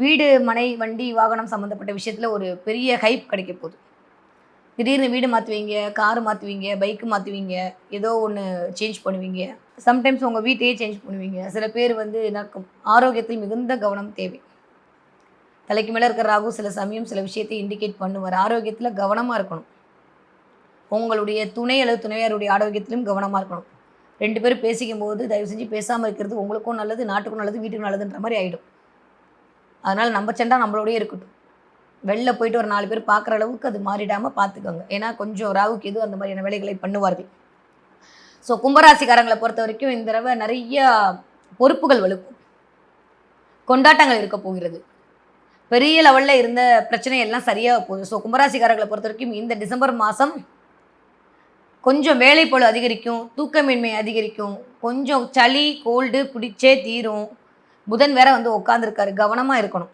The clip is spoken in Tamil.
வீடு மனை வண்டி வாகனம் சம்மந்தப்பட்ட விஷயத்தில் ஒரு பெரிய ஹைப் கிடைக்க போகுது. திடீர்னு வீடு மாற்றுவீங்க கார் மாற்றுவீங்க பைக்கு மாற்றுவீங்க ஏதோ ஒன்று சேஞ்ச் பண்ணுவீங்க. சம்டைம்ஸ் உங்கள் வீட்டையே சேஞ்ச் பண்ணுவீங்க. சில பேர் வந்து நடக்கும் ஆரோக்கியத்தில் மிகுந்த கவனம் தேவை. தலைக்கு மேலே இருக்கிற ராகு சில சமயம் சில விஷயத்தை இண்டிகேட் பண்ணுவார். ஆரோக்கியத்தில் கவனமாக இருக்கணும். உங்களுடைய துணை அல்லது துணையாருடைய ஆரோக்கியத்திலும் கவனமாக இருக்கணும். ரெண்டு பேரும் பேசிக்கும் போது தயவு செஞ்சு பேசாமல் இருக்கிறது உங்களுக்கும் நல்லது நாட்டுக்கும் நல்லது வீட்டுக்கும் நல்லதுன்ற மாதிரி ஆகிடும் அதனால் நம்ம சண்டை நம்மளோடய இருக்கட்டும். வெளில போயிட்டு ஒரு நாலு பேர் பார்க்குற அளவுக்கு அது மாறிடாமல் பார்த்துக்கோங்க ஏன்னா கொஞ்சம் ராகுக்கு எதுவும் அந்த மாதிரியான வேலைகளை பண்ணுவார்கள். ஸோ கும்பராசிக்காரங்களை பொறுத்த வரைக்கும் இந்த தடவை நிறைய பொறுப்புகள் வலுக்கும். கொண்டாட்டங்கள் இருக்க போகிறது. பெரிய லெவலில் இருந்த பிரச்சனை எல்லாம் சரியாக போகுது. ஸோ கும்பராசிக்காரர்களை பொறுத்த வரைக்கும் இந்த டிசம்பர் மாதம் கொஞ்சம் வேலைப்பழு அதிகரிக்கும் தூக்கமின்மை அதிகரிக்கும். கொஞ்சம் சளி கோல்டு பிடிச்சே தீரும். புதன் வேற வந்து உட்காந்துருக்காரு கவனமாக இருக்கணும்.